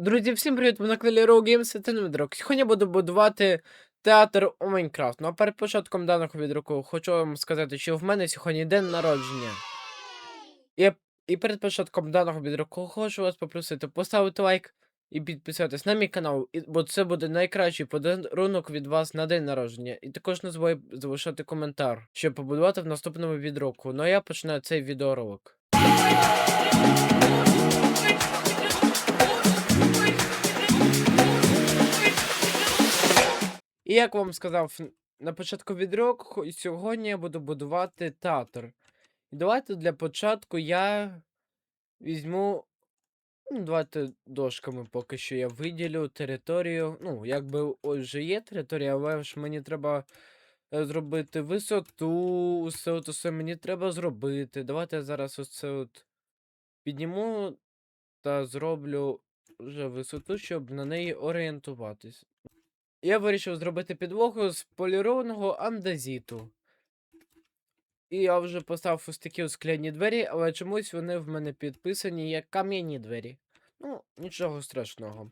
Друзі, всім привіт! Ми на каналі Row Games, це Дмитро. Сьогодні буду будувати театр у Майнкрафт. Ну а перед початком даного відроку хочу вам сказати, що в мене сьогодні день народження. І, і перед початком даного відроку хочу вас попросити поставити лайк і підписатись на мій канал, і, бо це буде найкращий подарунок від вас на день народження. І також не забувай залишати коментар, щоб побудувати в наступному відроку. Ну а я починаю цей відеоролик. І як вам сказав на початку відроку, сьогодні я буду будувати театр. І давайте для початку я візьму. Ну, давайте дошками поки що я виділю територію. Ну, якби вже є територія, але ж мені треба е, зробити висоту, усе от усе мені треба зробити. Давайте я зараз оце от підніму та зроблю вже висоту, щоб на неї орієнтуватись. Я вирішив зробити підлогу з полірованого андезіту. І я вже поставив ось такі скляні двері, але чомусь вони в мене підписані як кам'яні двері. Ну, нічого страшного.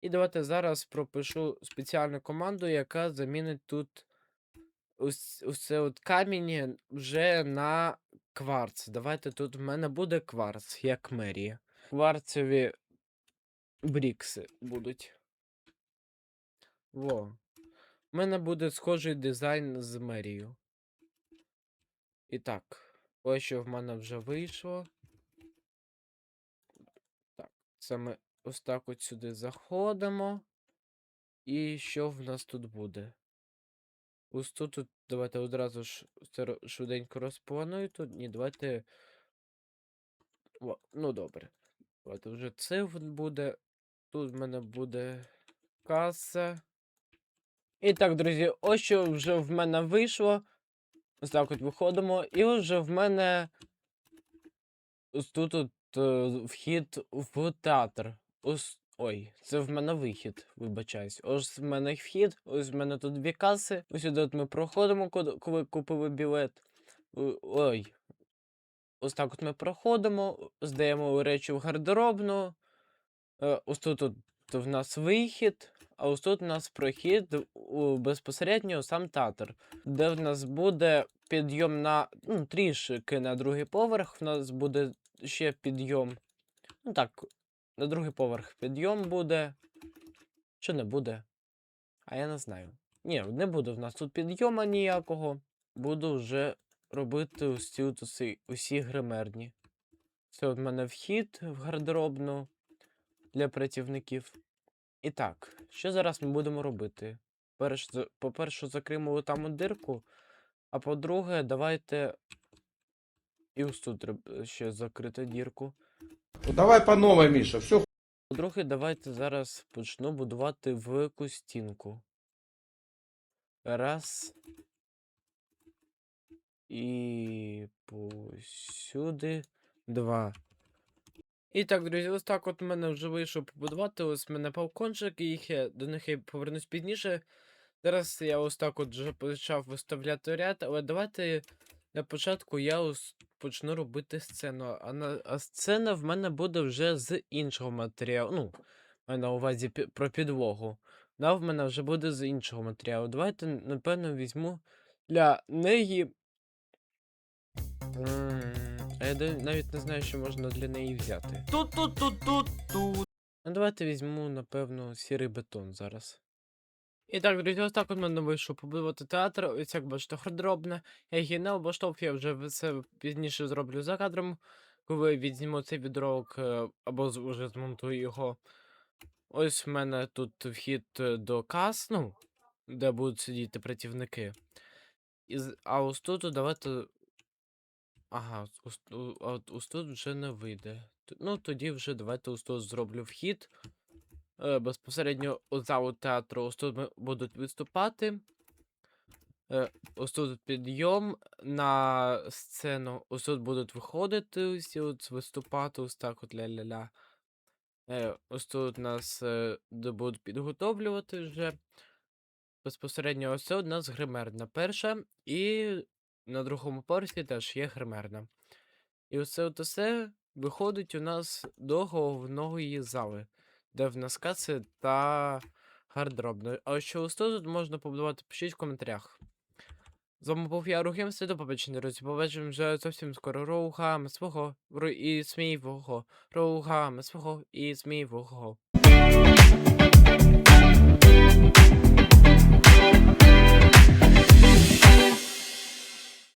І давайте зараз пропишу спеціальну команду, яка замінить тут ось, ось це от камінь вже на кварц. Давайте тут в мене буде кварц, як мерія. Кварцеві брікси будуть. Во. У мене буде схожий дизайн з мерію. І так, ось що в мене вже вийшло. Так, це ми ось так от сюди заходимо. І що в нас тут буде? Ось тут, тут давайте одразу ж швиденько розпланую тут. Ні, давайте. О, ну добре. Давайте вже це буде. Тут в мене буде каса. І так, друзі, ось що вже в мене вийшло. Ось так от виходимо. І вже в мене ось тут от, е, вхід в театр. Ось. Ой, це в мене вихід, вибачаюсь. Ось в мене вхід, ось в мене тут дві каси. Ось сюди от ми проходимо, коли купили білет. Ой. Ось так от ми проходимо, здаємо речі в гардеробну. Е, Ось тут от в нас вихід, а ось тут у нас прохід у безпосередньо сам театр, де в нас буде підйом на ну, трішки на другий поверх. В нас буде ще підйом. Ну так, на другий поверх підйом буде. Чи не буде? А я не знаю. Ні, не буде в нас тут підйома ніякого. Буду вже робити от усі, усі гримерні. Це в мене вхід в гардеробну для працівників. І так, що зараз ми будемо робити? По-перше, закриємо там дирку, а по-друге, давайте. І ось тут треба ще закрити дірку. Ну, Давай по новой, Миша, все По-друге, давайте зараз почну будувати велику стінку. Раз. І посюди. Два. І так, друзі, ось так от в мене вже вийшло побудувати. Ось в мене балкончик, і їх я до них я повернусь пізніше. Зараз я ось так от вже почав виставляти ряд, але давайте для початку я ось почну робити сцену. А, на, а сцена в мене буде вже з іншого матеріалу. Ну, маю на увазі пі- про підлогу. Вона в мене вже буде з іншого матеріалу. Давайте, напевно, візьму для неї. М, А я навіть не знаю, що можна для неї взяти. Тут-тут-тут-тут-тут. Ну, давайте візьму, напевно, сірий бетон зараз. І так, друзі, ось так от мене вийшло побудувати театр. Ось як бачите, гардеробне. Я облаштовував, я вже все пізніше зроблю за кадром, коли відзніму цей відрок е, або вже змонтую його. Ось в мене тут вхід е, до кас, ну, де будуть сидіти працівники. І, а ось тут давайте. Ага, а от тут вже не вийде. Ну, тоді вже давайте ось зроблю вхід. Е, безпосередньо у залу театру. Ось тут будуть виступати. Е, ось тут підйом на сцену. Ось тут будуть виходити усі от виступати, ось так от ля-ля-ля. Е, ось тут нас е, будуть підготовлювати вже. Безпосередньо ось це у нас гримерна перша, і на другому поверсі теж є гримерна. І оце от усе виходить у нас до головної зали. де в нас каси та гардеробна. А що ось тут можна побудувати, пишіть в коментарях. З вами був я Рухимся, до побачення, друзі. Побачимо вже зовсім скоро рухами свого і смієвого. Рухами свого і смієвого.